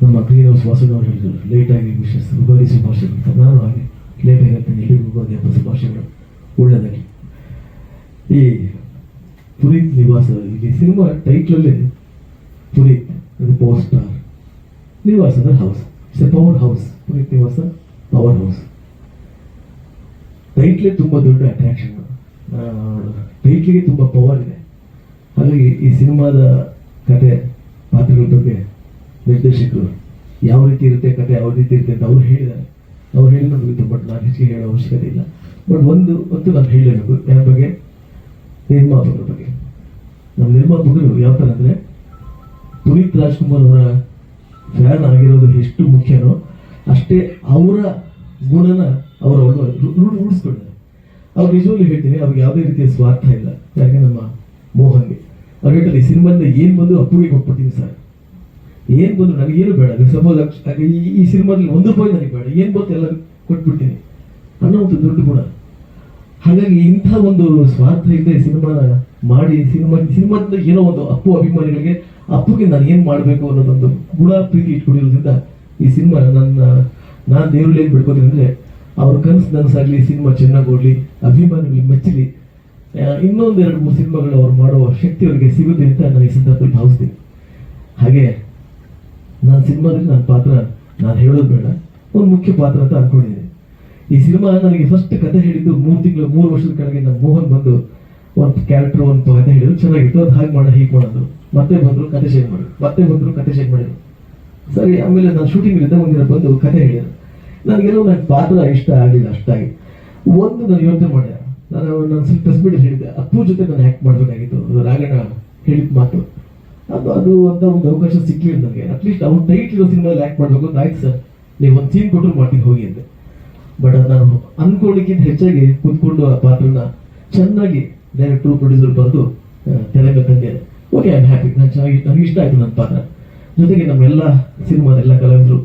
ನಮ್ಮ green house ವಾಸದವ್ರು ಹೇಳಿದರು ಲೇಟಾಗಿ ವಿಶಸ್ ಉಗಾದಿ ಶುಭಾಶಯಗಳು. ನಾನು ಹಾಗೆ ಲೇಟಾಗಿ ಹೇಳ್ತೀನಿ ಎಲ್ಲಿಗೂ ಹಬ್ಬ ಈ ಪುನೀತ್ ನಿವಾಸ ಈ ಸಿನಿಮಾ ಟೈಟ್ಲಲ್ಲಿ ಪುನೀತ್, ಅದು ಪವರ್ ಸ್ಟಾರ್ ನಿವಾಸ ಅಂದರೆ house it's a power house Puneeth ನಿವಾಸ ಪವರ್ ಹೌಸ್ ಟೈಟ್ಲೇ ತುಂಬ ದೊಡ್ಡ ಅಟ್ರಾಕ್ಷನ್ ಟೈಟ್ಲಿಗೆ ತುಂಬ ಪವರ್ ಇದೆ. ಹಾಗಾಗಿ ಈ ಸಿನಿಮಾದ ಕತೆ, ಪಾತ್ರಗಳ ಬಗ್ಗೆ ನಿರ್ದೇಶಕರು, ಯಾವ ರೀತಿ ಇರುತ್ತೆ ಕತೆ, ಯಾವ ರೀತಿ ಇರುತ್ತೆ ಅಂತ ಅವ್ರು ಹೇಳಿದ್ದಾರೆ. ಅವ್ರು ಹೇಳಿದ್ರೆ ಮುಗಿತು ಬಟ್ ನಾನು ಹೆಚ್ಚಿಗೆ ಹೇಳೋ ಅವಶ್ಯಕತೆ ಇಲ್ಲ. ಬಟ್ ಒಂದು ಒಂದು ನಾನು ಹೇಳಬೇಕು ಯಾರ ಬಗ್ಗೆ, ನಿರ್ಮಾಪಕರ ಬಗ್ಗೆ. ನಮ್ಮ ನಿರ್ಮಾಪಕರು ಯಾವ ಥರ ಅಂದರೆ, ಪುನೀತ್ ರಾಜ್ಕುಮಾರ್ ಅವರ ಫ್ಯಾನ್ ಆಗಿರೋದು ಎಷ್ಟು ಮುಖ್ಯನೋ ಅಷ್ಟೇ ಅವರ ಗುಣನ ಅವರ ರೂಢಿಸ್ಕೊಂಡಿದ್ದಾರೆ. ಅವ್ರು ನಿಜವಾಗ್ಲೂ ಹೇಳ್ತೀನಿ, ಅವ್ರಿಗೆ ಯಾವುದೇ ರೀತಿಯ ಸ್ವಾರ್ಥ ಇಲ್ಲ. ಯಾಕೆ, ನಮ್ಮ ಮೋಹನ್ಗೆ. ಅವ್ರು ಹೇಳ್ತಾರೆ, ಈ ಸಿನಿಮಾದಿಂದ ಏನು ಬಂದು ಅಪ್ಪುಗೆ ಕೊಟ್ಬಿಡ್ತೀನಿ ಸರ್ ಏನು ನನಗೆ ಏನು ಬೇಡ. ಸಪೋಸ್ ಈ ಸಿನಿಮಾದಲ್ಲಿ ಒಂದು ರೂಪಾಯಿ ನನಗೆ ಬೇಡ. ಏನು ಬಂತು ಎಲ್ಲ ಕೊಟ್ಬಿಡ್ತೀನಿ. ಅನ್ನೋ ಒಂದು ದೊಡ್ಡ ಗುಣ. ಹಾಗಾಗಿ ಇಂಥ ಒಂದು ಸ್ವಾರ್ಥ ಇಲ್ಲದೆ ಸಿನಿಮಾನ ಮಾಡಿ, ಸಿನಿಮಾ, ಸಿನಿಮಾದಿಂದ ಏನೋ ಒಂದು ಅಪ್ಪು ಅಭಿಮಾನಿಗಳಿಗೆ, ಅಪ್ಪುಗೆ ನಾನು ಏನು ಮಾಡಬೇಕು ಅನ್ನೋದೊಂದು ಗುಣ ಪ್ರೀತಿ ಇಟ್ಕೊಂಡಿರೋದ್ರಿಂದ ಈ ಸಿನಿಮಾ ನನ್ನ, ನಾನು ದೇವರಲ್ಲಿ ಏನು ಬಿಡ್ಕೋತೀನಿ ಅಂದರೆ, ಅವ್ರ ಕನಸು ನನಸಾಗಲಿ, ಸಿನಿಮಾ ಚೆನ್ನಾಗಿ ಓಡಲಿ ಅಭಿಮಾನಿಗಳಿಗೆ ಮೆಚ್ಚಲಿ ಇನ್ನೊಂದು ಎರಡು ಮೂರು ಸಿನಿಮಾಗಳು ಅವ್ರು ಮಾಡೋ ಶಕ್ತಿ ಅವರಿಗೆ ಸಿಗುತ್ತೆ ಅಂತ ನಾನು ಈ ಸಂದರ್ಭದಲ್ಲಿ ಭಾವಿಸ್ತೀನಿ. ಹಾಗೆ ನಾನು ಸಿನಿಮಾದಲ್ಲಿ ನನ್ನ ಪಾತ್ರ, ನಾನು ಹೇಳೋದು ಬೇಡ. ಒಂದು ಮುಖ್ಯ ಪಾತ್ರ ಅಂತ ಅನ್ಕೊಂಡಿದ್ದೀನಿ ಈ ಸಿನಿಮಾ ನನಗೆ ಫಸ್ಟ್ ಕತೆ ಹೇಳಿದ್ದು ಮೂರು ತಿಂಗಳು, ಮೂರು ವರ್ಷದ ಕೆಳಗೆ ನಮ್ಮ ಮೋಹನ್ ಬಂದು ಒಂದು ಕ್ಯಾರೆಕ್ಟರ್ ಒಂದು ಕತೆ ಹೇಳಿದ್ರು. ಚೆನ್ನಾಗಿತ್ತು. ಅದು ಹಾಗೆ ಮಾಡೋಣ, ಹೀಗೆ ಮಾಡೋದು ಮತ್ತೆ ಬಂದ್ರು ಕತೆ ಶೇರ್ ಮಾಡಿದ್ರು. ಮತ್ತೆ ಬಂದ್ರು ಕತೆ ಶೇರ್ ಮಾಡಿದ್ರು. ಸರಿ, ಆಮೇಲೆ ನಾನು ಶೂಟಿಂಗ್ ಇದ್ದ ಒಂದಿನ ಬಂದು ಕತೆ ಹೇಳಿದ್ರು. ನನಗೇನೋ ನನ್ನ ಪಾತ್ರ ಇಷ್ಟ ಆಗಲಿಲ್ಲ ಅಷ್ಟಾಗಿ. ಒಂದು ನಾನು ಯೋಚನೆ ಮಾಡಿದೆ. ನಾನು ನಾನು ಸ್ವಲ್ಪ ಪ್ರೆಸ್ ಹೇಳಿದ್ದೆ. ಅಪ್ಪು ಜೊತೆ ನಾನು ಆ್ಯಕ್ಟ್ ಮಾಡಬೇಕಾಗಿತ್ತು. ರಾಗಣ್ಣ ಹೇಳಿದ ಮಾತು. ಅದು ಅದು ಅಂತ ಒಂದು ಅವಕಾಶ ಸಿಕ್ಕಿಲ್ಲ ನನಗೆ ಅಟ್ಲೀಸ್ಟ್ ಅವ್ರು ಟೈಟ್ ಇರೋ ಸಿನಿಮಾದಲ್ಲಿ ಆ್ಯಕ್ಟ್ ಮಾಡಬೇಕು ಅಂತ ಆಯ್ತು ಸರ್. ನೀವು ಒಂದು ಸೀನ್ ಕೊಟ್ಟರು ಮಾಡ್ತೀನಿ, ಹೋಗಿ ಅಂದೆ. ಬಟ್ ನಾನು ಅನ್ಕೊಳ್ಳಿಕ್ಕಿಂತ ಹೆಚ್ಚಾಗಿ ಕುತ್ಕೊಂಡು ಆ ಪಾತ್ರನ ಚೆನ್ನಾಗಿ ಡೈರೆಕ್ಟರ್ ಪ್ರೊಡ್ಯೂಸರ್ ಬಂದು ತೆರೆಗೆ ತಂದೆ. ಓಕೆ ಐ ಆಮ್ ಹ್ಯಾಪಿ ನಾನು ಚೆನ್ನಾಗಿ, ನನಗೆ ಇಷ್ಟ ಆಯ್ತು ನನ್ನ ಪಾತ್ರ. ಜೊತೆಗೆ ನಮ್ಮೆಲ್ಲ ಸಿನಿಮಾದ ಎಲ್ಲ ಕಲಾವಿದರು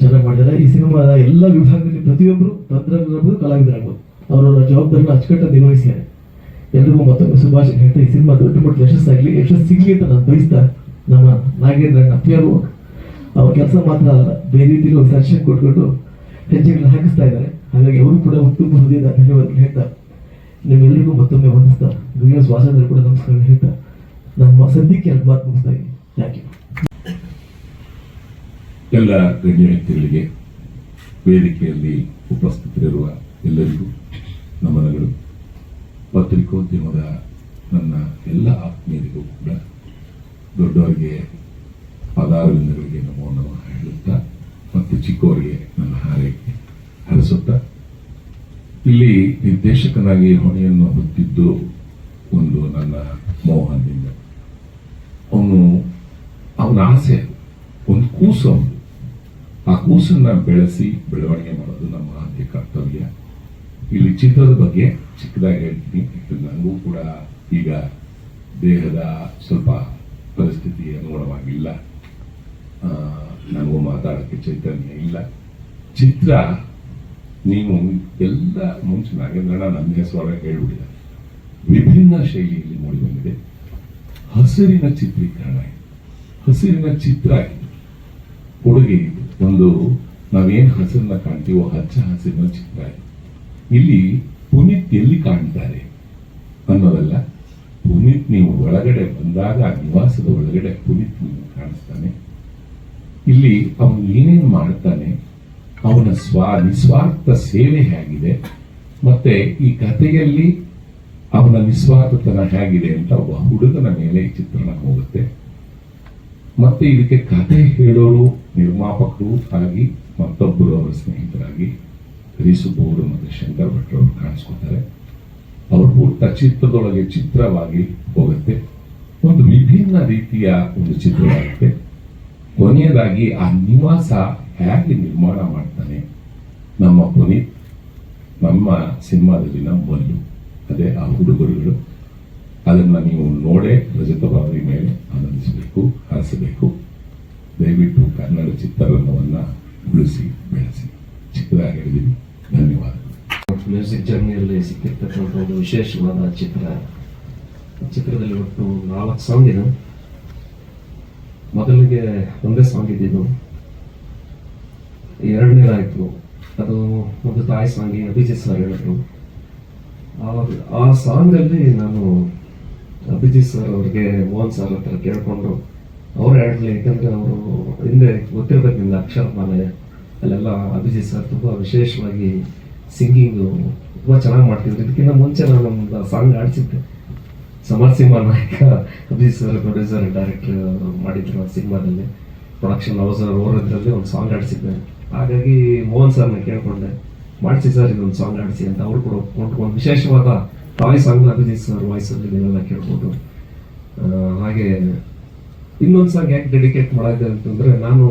ಚೆನ್ನಾಗಿ ಮಾಡಿದ್ದಾರೆ. ಈ ಸಿನಿಮಾದ ಎಲ್ಲ ವಿಭಾಗದಲ್ಲಿ ಪ್ರತಿಯೊಬ್ಬರು ತಂತ್ರಜ್ಞರಾಗ್ಬೋದು ಕಲಾವಿದರಾಗ್ಬೋದು. ಅವರವರ ಜವಾಬ್ದಾರಿನ ಅಚ್ಚುಕಟ್ಟಾಗಿ ನಿರ್ವಹಿಸಿದ್ದಾರೆ. ಎಲ್ರಿಗೂ ಮತ್ತೊಮ್ಮೆ ಶುಭಾಶಯ. ಹೇಳ್ತಾ ಈ ಸಿನಿಮಾ ದೊಡ್ಡ ಮಟ್ಟದ ಯಶಸ್ಸಾಗಲಿ. ಯಶಸ್ಸು ಸಿಗಲಿ ಅಂತ ನಾನು ಬಯಸ್ತಾ ನಮ್ಮ ನಾಗೇಂದ್ರ ಅಪ್ಪಿಯರು ಅವ್ರ ಕೆಲಸ ಮಾತ್ರ ಅಲ್ಲ, ಬೇರೆ ರೀತಿಯಲ್ಲಿ ಒಂದು ದರ್ಶನ ಕೊಟ್ಕೊಂಡು ಹೆಜ್ಜೆಗಳನ್ನ ಹಾಕಿಸ್ತಾ ಇದ್ದಾರೆ. ಹಾಗಾಗಿ ಅವರು ಕೂಡ ಉತ್ತಮ ಹೃದಯದ ಧನ್ಯವಾದಗಳು ಹೇಳ್ತಾ ನಿಮ್ಮೆಲ್ಲರಿಗೂ ಮತ್ತೊಮ್ಮೆ ವಂದಿಸ್ತಾ ಗೃಹ ವಾಸದಲ್ಲಿ ಕೂಡ ನಮಸ್ಕಾರ ಹೇಳ್ತಾ, ನಮ್ಮ ಸದ್ಯಕ್ಕೆ ಎರಡು ಮಾತು ಮುಗಿಸ್ತಾ ಇದ್ದೀನಿ. ಥ್ಯಾಂಕ್ ಯು ಎಲ್ಲ ಗಣ್ಯ ವ್ಯಕ್ತಿಗಳಿಗೆ ವೇದಿಕೆಯಲ್ಲಿ ಉಪಸ್ಥಿತರಿರುವ ಎಲ್ಲರಿಗೂ ನಮನಗಳು. ಪತ್ರಿಕೋದ್ಯಮದ ನನ್ನ ಎಲ್ಲ ಆತ್ಮೀಯರಿಗೂ ಕೂಡ ದೊಡ್ಡವರಿಗೆ ಪದಾರವಿಂದಗಳಿಗೆ ನಮೋ ಹೇಳುತ್ತಾ ಮತ್ತು ಚಿಕ್ಕವರಿಗೆ ನನ್ನ ಹಾರೈಕೆ ಹರಿಸುತ್ತಾ. ಇಲ್ಲಿ ನಿರ್ದೇಶಕನಾಗಿ ಹೊಣೆಯನ್ನು ಹೊತ್ತಿದ್ದು ಒಂದು ನನ್ನ ಮೋಹನ್ನಿಂದ. ಅವನು ಅವನ ಆಸೆ ಒಂದು ಕೂಸು ಅವನು. ಆ ಕೂಸನ್ನ ಬೆಳೆಸಿ ಬೆಳವಣಿಗೆ ಮಾಡೋದು ನಮ್ಮ ಆದ್ಯ ಕರ್ತವ್ಯ. ಇಲ್ಲಿ ಚಿತ್ರದ ಬಗ್ಗೆ ಚಿಕ್ಕದಾಗಿ ಹೇಳ್ತೀನಿ ನನಗೂ ಕೂಡ ಈಗ ದೇಹದ ಸ್ವಲ್ಪ ಪರಿಸ್ಥಿತಿ ಅನುಗುಣವಾಗಿಲ್ಲ. ನನಗೂ ಮಾತಾಡೋಕ್ಕೆ ಚೈತನ್ಯ ಇಲ್ಲ. ಚಿತ್ರ, ನೀವು ಎಲ್ಲ ಮುಂಚೆ ನಾಗೇಂದ್ರಣ್ಣ ನನ್ನ ಹೆಸರು ಹೇಳ್ಬಿಟ್ಟಿದ್ದಾರೆ. ವಿಭಿನ್ನ ಶೈಲಿಯಲ್ಲಿ ಮೂಡಿ ಬಂದಿದೆ. ಹಸಿರಿನ ಚಿತ್ರೀಕರಣ ಹಸಿರಿನ ಚಿತ್ರ ಇದು ಕೊಡುಗೆ ಇದು. ಒಂದು ನಾವೇನು ಹಸಿರನ್ನ ಕಾಣ್ತೀವೋ ಹಚ್ಚ ಹಸಿರಿನ ಚಿತ್ರ ಇಲ್ಲಿ ಪುನೀತ್ ಎಲ್ಲಿ ಕಾಣ್ತಾರೆ. ಅನ್ನೋದಲ್ಲ ಪುನೀತ್ ನೀವು ಒಳಗಡೆ ಬಂದಾಗ, ನಿವಾಸದ ಒಳಗಡೆ ಪುನೀತ್ ನೀವು ಕಾಣಿಸ್ತಾನೆ. ಇಲ್ಲಿ ಅವನು ಏನೇನು ಮಾಡ್ತಾನೆ? ಅವನ ಸ್ವಾ, ನಿಸ್ವಾರ್ಥ ಸೇವೆ ಹೇಗಿದೆ. ಮತ್ತೆ ಈ ಕಥೆಯಲ್ಲಿ ಅವನ ನಿಸ್ವಾರ್ಥತನ ಹೇಗಿದೆ ಅಂತ ಒಬ್ಬ ಹುಡುಗನ ಮೇಲೆ ಈ ಚಿತ್ರಣ ಹೋಗುತ್ತೆ. ಮತ್ತೆ ಇದಕ್ಕೆ ಕಥೆ ಹೇಳೋರು ನಿರ್ಮಾಪಕರು ಆಗಿ ಮತ್ತೊಬ್ಬರು ಅವರ ಸ್ನೇಹಿತರಾಗಿ. ಹರಿಸುಬ್ಬವರು ಮತ್ತು ಶಂಕರ್ ಭಟ್ರು ಅವರು ಕಾಣಿಸ್ಕೊತಾರೆ ಅವರು ಪೂರ್ತ ಚಿತ್ರದೊಳಗೆ ಚಿತ್ರವಾಗಿ ಹೋಗುತ್ತೆ. ಒಂದು ವಿಭಿನ್ನ ರೀತಿಯ ಒಂದು ಚಿತ್ರವಾಗುತ್ತೆ. ಕೊನೆಯದಾಗಿ ಆ ನಿವಾಸ ಹೇಗೆ ನಿರ್ಮಾಣ ಮಾಡ್ತಾನೆ? ನಮ್ಮ ಪುನೀತ್, ನಮ್ಮ ಸಿನಿಮಾದಲ್ಲಿನ ಮಲ್ಲು, ಅದೇ ಆ ಹುಡುಗರುಗಳು ಅದನ್ನು ನೀವು ನೋಡೇ ರಜತ ಬಾಬರಿ ಮೇಲೆ ಆನಂದಿಸಬೇಕು, ಹರಿಸಬೇಕು. ದಯವಿಟ್ಟು ಕನ್ನಡ ಚಿತ್ರರಂಗವನ್ನು ಉಳಿಸಿ, ಬೆಳೆಸಿ. ಚಿಕ್ಕದಾಗಿ ಹೇಳಿದೀವಿ ಧನ್ಯವಾದಗಳು ಮ್ಯೂಸಿಕ್ ಜರ್ನಿಯಲ್ಲಿ ಸಿಕ್ಕಿರ್ತಕ್ಕಂಥ ಒಂದು ವಿಶೇಷವಾದ ಚಿತ್ರ. ಚಿತ್ರದಲ್ಲಿ ಒಟ್ಟು ನಾಲ್ಕು ಸಾಂಗ್ ಇದೆ. ಮೊದಲಿಗೆ ಒಂದೇ ಸಾಂಗ್ ಇದ್ದಿದ್ದು. ಎರಡನೇದಾಯಿತು. ಅದು ಒಂದು ತಾಯಿ ಸಾಂಗಿ ಅಭಿಜಿತ್ ಸರ್ ಹೇಳಿದ್ರು. ಆ- ಆ ಸಾಂಗ್ ಅಲ್ಲಿ ನಾನು ಅಭಿಜಿತ್ ಸರ್ ಅವ್ರಿಗೆ, ಮೋಹನ್ ಸರ್ ಹತ್ರ ಕೇಳಿಕೊಂಡು, ಅವ್ರು ಹೇಳ್ಲಿ ಯಾಕಂದ್ರೆ ಅವರು ಹಿಂದೆ ಗೊತ್ತಿರ್ಬೇಕು ಅಕ್ಷರ ಅಕ್ಷರಮಾಲೆ ಅಲ್ಲೆಲ್ಲ ಅಭಿಜಿತ್ ಸರ್ ತುಂಬಾ ವಿಶೇಷವಾಗಿ ಸಿಂಗಿಂಗು ತುಂಬಾ ಚೆನ್ನಾಗಿ ಮಾಡ್ತಿದ್ರು. ಇದಕ್ಕಿಂತ ಮುಂಚೆ ನಾನು ಒಂದು ಸಾಂಗ್ ಆಡ್ಸಿದ್ದೆ ಸಮರಸಿಂಹ ನಾಯಕ ಅಭಿಜಿತ್ ಸರ್ ಪ್ರೊಡ್ಯೂಸರ್ ಡೈರೆಕ್ಟರ್ ಮಾಡಿದ್ರು ಆ ಸಿನಿಮಾದಲ್ಲಿ. ಪ್ರೊಡಕ್ಷನ್ ಹೌಸ್ ಓರೋದ್ರಲ್ಲಿ ಒಂದು ಸಾಂಗ್ ಆಡಿಸಿದ್ದೆ ಹಾಗಾಗಿ ಮೋಹನ್ ಸರ್ನ ಕೇಳಿಕೊಂಡೆ, ಮಾಡಿಸಿ ಸರ್, ಇದೊಂದು ಸಾಂಗ್ ಆಡಿಸಿ ಅಂತ. ಅವ್ರು ಕೂಡ ಕೊಂಡ್ಕೊಂಡು ವಿಶೇಷವಾದ ಟಾಯ್ ಸಾಂಗ್ ಅಭಿಜಿತ್ ಸರ್ ವಾಯ್ಸಲ್ಲಿ ನೀವೆಲ್ಲ ಕೇಳ್ಬೋದು. ಹಾಗೆ ಇನ್ನೊಂದು ಸಾಂಗ್ ಯಾಕೆ ಡೆಡಿಕೇಟ್ ಮಾಡಿದೆ ಅಂತಂದ್ರೆ, ನಾನು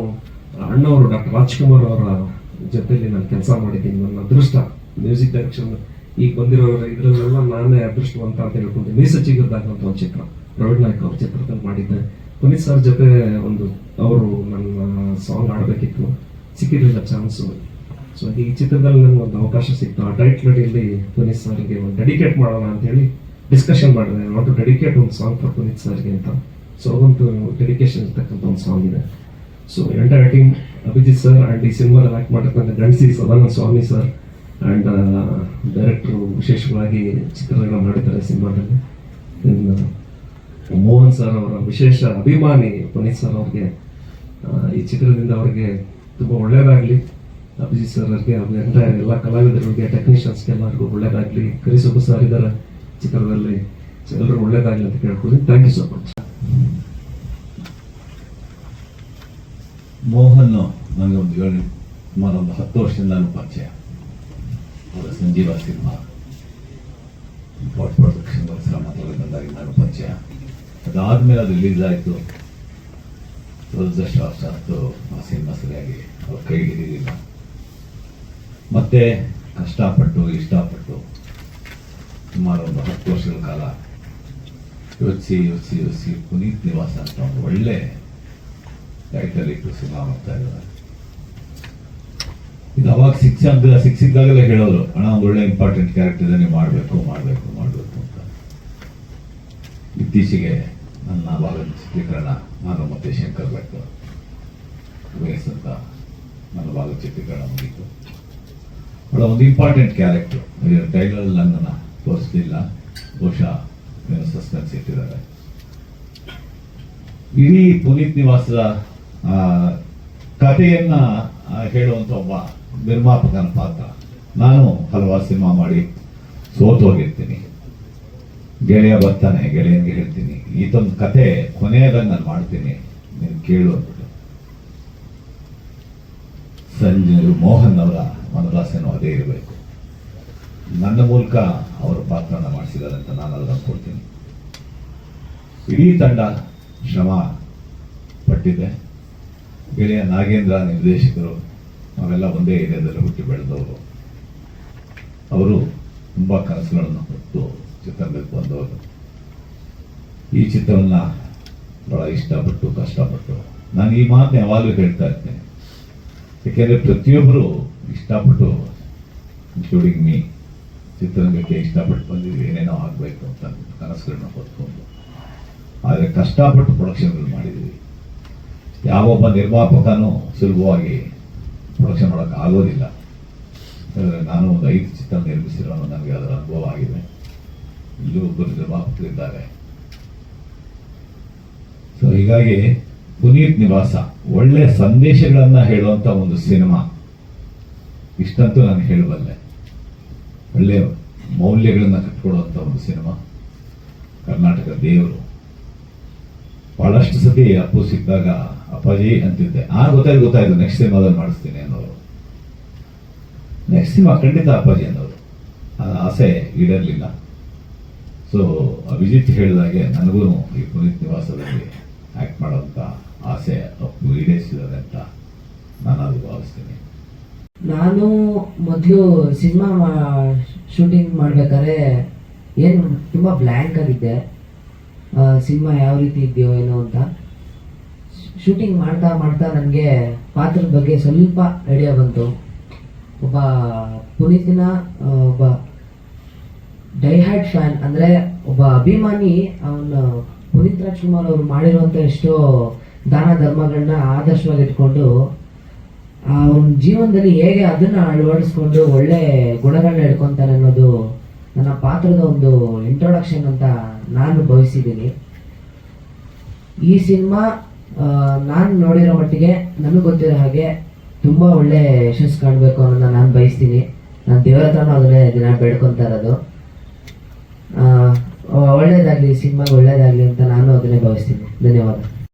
ಅಣ್ಣವರು, ಡಾಕ್ಟರ್ ರಾಜ್ಕುಮಾರ್ ಅವರ ಜೊತೆಯಲ್ಲಿ ನಾನು ಕೆಲಸ ಮಾಡಿದ್ದೀನಿ. ನನ್ನ ಅದೃಷ್ಟ ಮ್ಯೂಸಿಕ್ ಡೈರೆಕ್ಷನ್ ಈಗ ಬಂದಿರೋ ಇದರಲ್ಲೆಲ್ಲ ನಾನೇ ಅದೃಷ್ಟವಂತ ಅಂತ ಹೇಳ್ಕೊಂಡು. ಮೀಸ ಚಿಗುರ್ದಾಗ ಒಂದು ಚಿತ್ರ ಪ್ರವೀಣ್ ನಾಯ್ಕ ಅವ್ರ ಚಿತ್ರದಲ್ಲಿ ಮಾಡಿದ್ದೆ. ಪುನೀತ್ ಸರ್ ಜೊತೆ ಒಂದು ಅವರು ನನ್ನ ಸಾಂಗ್ ಆಡಬೇಕಿತ್ತು ಸಿಕ್ಕಿರಲಿಲ್ಲ ಚಾನ್ಸು. ಸೊ ಈ ಚಿತ್ರದಲ್ಲಿ ನನಗೆ ಒಂದು ಅವಕಾಶ ಸಿಕ್ತು. ಆ ಟೈಟ್ಲ್ ಅಡಿಯಲ್ಲಿ ಪುನೀತ್ ಸರ್ಗೆ ಒಂದು ಡೆಡಿಕೇಟ್ ಮಾಡೋಣ ಅಂತ ಹೇಳಿ ಡಿಸ್ಕಷನ್ ಮಾಡಿದೆ. ನಾಟ್ ಡೆಡಿಕೇಟ್ ಒಂದು ಸಾಂಗ್ ಫಾರ್ ಪುನೀತ್ ಸರ್ಗೆ ಅಂತ. ಸೊ ಒಂದು ಡೆಡಿಕೇಶನ್ ಇರ್ತಕ್ಕಂಥ ಒಂದು ಸಾಂಗ್ ಇದೆ. So entire team Abhijit sir and ಈ ಸಿನಿಮಾ ಆ್ಯಕ್ಟ್ ಮಾಡಿರ್ತಕ್ಕಂಥ ಗಣಸಿ ಸದಾನಂದ ಸ್ವಾಮಿ ಸರ್ ಆ್ಯಂಡ್ ಡೈರೆಕ್ಟ್ರು ವಿಶೇಷವಾಗಿ ಚಿತ್ರಗಳನ್ನ ಮಾಡಿದ್ದಾರೆ ಸಿನಿಮಾದಲ್ಲಿ ಮೋಹನ್ ಸರ್ ಅವರ ವಿಶೇಷ ಅಭಿಮಾನಿ ಪುನೀತ್ ಸರ್ ಅವ್ರಿಗೆ ಈ ಚಿತ್ರದಿಂದ ಅವರಿಗೆ ತುಂಬ ಒಳ್ಳೆಯದಾಗಲಿ ಅಭಿಜಿತ್ ಸರ್ ಅವ್ರಿಗೆ ಎಂಟೈರ್ ಎಲ್ಲ ಕಲಾವಿದರಿಗೆ ಟೆಕ್ನಿಷಿಯನ್ಸ್ಗೆ ಎಲ್ಲರಿಗೂ ಒಳ್ಳೇದಾಗಲಿ. ಕರಿಸೊಬ್ಬ ಸರ್ ಇದ್ದಾರೆ ಚಿತ್ರದಲ್ಲಿ ಎಲ್ಲರೂ ಒಳ್ಳೇದಾಗಲಿ ಅಂತ ಕೇಳ್ಕೊಳ್ತೀನಿ. Thank you so much Mohan ನನಗೆ ಒಂದು ಏಳು ಸುಮಾರು ಒಂದು ಹತ್ತು ವರ್ಷದಿಂದ ಪರಿಚಯ. ಅವರ ಸಂಜೀವ ಸಿನಿಮಾ. ಪ್ರೊಡಕ್ಷನ್ ಶ್ರಮ ಬಂದಾಗ ನಾನು ಪರಿಚಯ. ಅದಾದ್ಮೇಲೆ ಅದು ರಿಲೀಸ್ ಆಯಿತು. ದುರದೃಷ್ಟವಶಾತ್ತು ಆ ಸಿನಿಮಾ ಸರಿಯಾಗಿ ಅವ್ರ ಕೈಗೆ ಹಿಡಿದಿಲ್ಲ. ಮತ್ತೆ ಕಷ್ಟಪಟ್ಟು, ಇಷ್ಟಪಟ್ಟು ಸುಮಾರು ಒಂದು ಹತ್ತು ವರ್ಷಗಳ ಕಾಲ ಯೋಚಿಸಿ ಯೋಚಿಸಿ ಯೋಚಿಸಿ ಪುನೀತ್ ನಿವಾಸ ಅಂತ ಒಂದು ಒಳ್ಳೆ ಟೈಟಲ್ ಇಟ್ಟು ಸಿನಿಮಾ ಮಾಡ್ತಾ ಇದ್ದಾರೆ ಇದು ಅವಾಗ ಸಿಕ್ಸ್ ಅಂತ ಸಿಕ್ಸಿದ್ದಾಗಲೇ ಹೇಳೋರು, ಅಣ್ಣ, ಒಂದು ಒಳ್ಳೆ ಇಂಪಾರ್ಟೆಂಟ್ ಕ್ಯಾರೆಕ್ಟರ್ ಇದೆ, ನೀವು ಮಾಡಬೇಕು ಮಾಡಬೇಕು ಮಾಡಬೇಕು ಅಂತ. ಇತ್ತೀಚೆಗೆ ನನ್ನ ಭಾಗದ ಚಿತ್ರೀಕರಣ ನಾನು ಮತ್ತೆ ಶಂಕರ್ ಭಟ್ ವಯಸ್ಸಂತ ನನ್ನ ಭಾಗದ ಚಿತ್ರೀಕರಣ ಮುಗೀತು. ಅವಳ ಒಂದು ಇಂಪಾರ್ಟೆಂಟ್ ಕ್ಯಾರೆಕ್ಟರ್ ಟೈಲರ್ ನನ್ನನ್ನು ತೋರಿಸ್ಲಿಲ್ಲ. ಬಹುಶಃ ಸಸ್ಪೆನ್ಸ್ ಇಟ್ಟಿದ್ದಾರೆ. ಇಡೀ ಪುನೀತ್ ನಿವಾಸದ ಕಥೆಯನ್ನ ಹೇಳುವಂಥ ಒಬ್ಬ ನಿರ್ಮಾಪಕನ ಪಾತ್ರ ನಾನು ಹಲವಾರು ಸಿನಿಮಾ ಮಾಡಿ ಸೋತು ಹೋಗಿರ್ತೀನಿ. ಗೆಳೆಯ ಬರ್ತಾನೆ, ಗೆಳೆಯನ್ಗೆ ಹೇಳ್ತೀನಿ, ಈತೊಂದು ಕತೆ ಕೊನೆಯದನ್ನು ನಾನು ಮಾಡ್ತೀನಿ, ನೀನು ಕೇಳು ಅಂದ್ಬಿಟ್ಟು. ಸಂಜಯ್ ಮೋಹನ್ ಅವರ ಮನದಾಸೆನೂ ಅದೇ ಇರಬೇಕು. ನನ್ನ ಮೂಲಕ ಅವರ ಪಾತ್ರನ ಮಾಡಿಸಿದ್ದಾರೆ ಅಂತ ನಾನು ಅದನ್ನು ಅನ್ಕೊಳ್ತೀನಿ ಇಡೀ ತಂಡ ಶ್ರಮ ಪಟ್ಟಿದೆ. ಗೆಳೆಯ ನಾಗೇಂದ್ರ ನಿರ್ದೇಶಕರು, ನಾವೆಲ್ಲ ಒಂದೇ ಏರಿಯಾದಲ್ಲಿ ಹುಟ್ಟಿ ಬೆಳೆದವರು. ಅವರು ತುಂಬ ಕನಸುಗಳನ್ನು ಹೊತ್ತು ಚಿತ್ರರಂಗಕ್ಕೆ ಬಂದವರು. ಈ ಚಿತ್ರವನ್ನ ಬಹಳ ಇಷ್ಟಪಟ್ಟು, ಕಷ್ಟಪಟ್ಟು. ನಾನು ಈ ಮಾತನ್ನ ಯಾವಾಗಲೂ ಹೇಳ್ತಾ ಇರ್ತೇನೆ. ಯಾಕೆಂದರೆ ಪ್ರತಿಯೊಬ್ಬರು ಇಷ್ಟಪಟ್ಟು ಇನ್ಕ್ಲೂಡಿಂಗ್ ಮೀ ಚಿತ್ರರಂಗಕ್ಕೆ ಇಷ್ಟಪಟ್ಟು ಬಂದಿದ್ವಿ ಏನೇನೋ ಆಗಬೇಕು ಅಂತ ಕನಸುಗಳನ್ನ ಹೊತ್ಕೊಂಡು. ಆದರೆ ಕಷ್ಟಪಟ್ಟು ಪ್ರೊಡಕ್ಷನ್ಗಳು ಮಾಡಿದ್ದೀವಿ. ಯಾವೊಬ್ಬ ನಿರ್ಮಾಪಕನೂ ಸುಲಭವಾಗಿ ಪ್ರೊಡಕ್ಷನ್ ಮಾಡೋಕೆ ಆಗೋದಿಲ್ಲ. ನಾನು ಒಂದು ಐದು ಚಿತ್ರ ನಿರ್ಮಿಸಿರೋ ನನಗೆ ಅದರ ಅನುಭವ ಆಗಿದೆ. ಇಲ್ಲೂ ಒಬ್ಬರು ನಿರ್ಮಾಪಕರಿದ್ದಾರೆ. ಸೊ ಹೀಗಾಗಿ ಪುನೀತ್ ನಿವಾಸ, ಒಳ್ಳೆ ಸಂದೇಶಗಳನ್ನ ಹೇಳುವಂತ ಒಂದು ಸಿನಿಮಾ. ಇಷ್ಟಂತೂ ನಾನು ಹೇಳಬಲ್ಲೆ. ಒಳ್ಳೆ ಮೌಲ್ಯಗಳನ್ನ ಕಟ್ಕೊಡುವಂತ ಒಂದು ಸಿನಿಮಾ. ಕರ್ನಾಟಕ ದೇವರು. ಬಹಳಷ್ಟು ಸತಿ ಅಪ್ಪು ಸಿಕ್ಕಿದಾಗ ಅಪ್ಪಾಜಿ ಅಂತಿದ್ದೆ. ಆ ಗೊತ್ತಾಯ್ತು ಗೊತ್ತಾಯ್ತು. ನೆಕ್ಸ್ಟ್ ಟೈಮ್ ಅದನ್ನು ಮಾಡಿಸ್ತೀನಿ ಅನ್ನೋರು. ನೆಕ್ಸ್ಟ್ ಸಿನಿಮಾ ಖಂಡಿತ ಅಪ್ಪಾಜಿ ಅನ್ನೋರು. ಆಸೆ ಈಡೇರಲಿಲ್ಲ. ಸೊ ಅಭಿಜಿತ್ ಹೇಳಿದಾಗೆ ನನಗೂ ಈ ಪುನೀತ್ ನಿವಾಸದಲ್ಲಿ ಆಕ್ಟ್ ಮಾಡುವಂತ ಆಸೆ ಅಪ್ಪು ಈಡೇರಿಸಿದ್ದಾರೆ ಅಂತ ನಾನು ಅದು ಭಾವಿಸ್ತೀನಿ. ನಾನು ಮೊದಲು ಸಿನಿಮಾ ಶೂಟಿಂಗ್ ಮಾಡಬೇಕಾದ್ರೆ ಏನು ತುಂಬ ಬ್ಲ್ಯಾಂಕ್ ಆಗಿದ್ದೆ. ಸಿನಿಮಾ ಯಾವ ರೀತಿ ಇದೆಯೋ ಏನೋ ಅಂತ. ಶೂಟಿಂಗ್ ಮಾಡ್ತಾ ಮಾಡ್ತಾ ನನಗೆ ಪಾತ್ರದ ಬಗ್ಗೆ ಸ್ವಲ್ಪ ಐಡಿಯಾ ಬಂತು. ಒಬ್ಬ ಪುನೀತಿನ ಒಬ್ಬ ಡೈಹ್ಯಾಡ್ ಫ್ಯಾನ್ ಅಂದರೆ ಒಬ್ಬ ಅಭಿಮಾನಿ, ಅವನು ಪುನೀತ್ ರಾಜ್ಕುಮಾರ್ ಅವರು ಮಾಡಿರುವಂಥ ಎಷ್ಟೋ ದಾನ ಧರ್ಮಗಳನ್ನ ಆದರ್ಶವಾಗಿ ಇಟ್ಕೊಂಡು, ಅವನ ಜೀವನದಲ್ಲಿ ಹೇಗೆ ಅದನ್ನು ಅಳವಡಿಸ್ಕೊಂಡು ಒಳ್ಳೆ ಗುಣಗಳನ್ನ ಇಟ್ಕೊತಾನೆ ಅನ್ನೋದು ನನ್ನ ಪಾತ್ರದ ಒಂದು ಇಂಟ್ರೊಡಕ್ಷನ್ ಅಂತ ನಾನು ಭಾವಿಸಿದ್ದೀನಿ. ಈ ಸಿನಿಮಾ ನಾನು ನೋಡಿರೋ ಮಟ್ಟಿಗೆ ನನಗೆ ಗೊತ್ತಿರೋ ಹಾಗೆ ತುಂಬ ಒಳ್ಳೆ ಯಶಸ್ಸು ಕಾಣಬೇಕು ಅನ್ನೋದನ್ನ ನಾನು ಬಯಸ್ತೀನಿ. ನಾನು ದೇವರ ಹತ್ರನೂ ಅದನ್ನೇ ದಿನ ಬೇಡ್ಕೊತಾ ಇರೋದು. ಒಳ್ಳೇದಾಗ್ಲಿ, ಸಿನಿಮಾಗೆ ಒಳ್ಳೇದಾಗ್ಲಿ ಅಂತ ನಾನು ಅದನ್ನೇ ಭಾವಿಸ್ತೀನಿ ಧನ್ಯವಾದ.